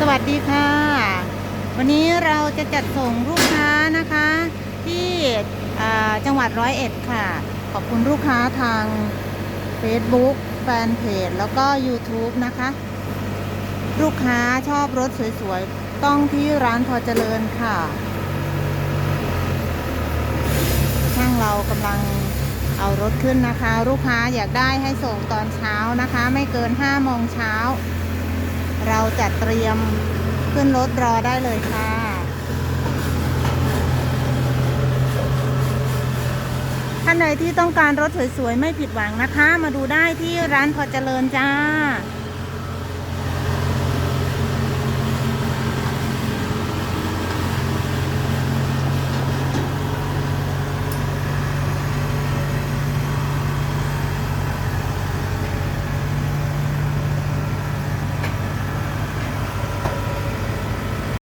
สวัสดีค่ะ วันนี้เราจะจัดส่งลูกค้านะคะ ที่จังหวัดร้อยเอ็ดค่ะ ขอบคุณลูกค้าทาง Facebook แฟนเพจแล้วก็ YouTube นะคะ ลูกค้าชอบรถสวยๆ ต้องที่ร้านพอเจริญค่ะช่างเรากำลังเอารถขึ้นนะคะ ลูกค้าอยากได้ให้ส่งตอนเช้านะคะ ไม่เกิน5โมงเช้า จะเตรียมขึ้นรถรอได้เลยค่ะ ท่านใดที่ต้องการรถสวยๆ ไม่ผิดหวังนะคะ มาดูได้ที่ร้านพอเจริญจ้า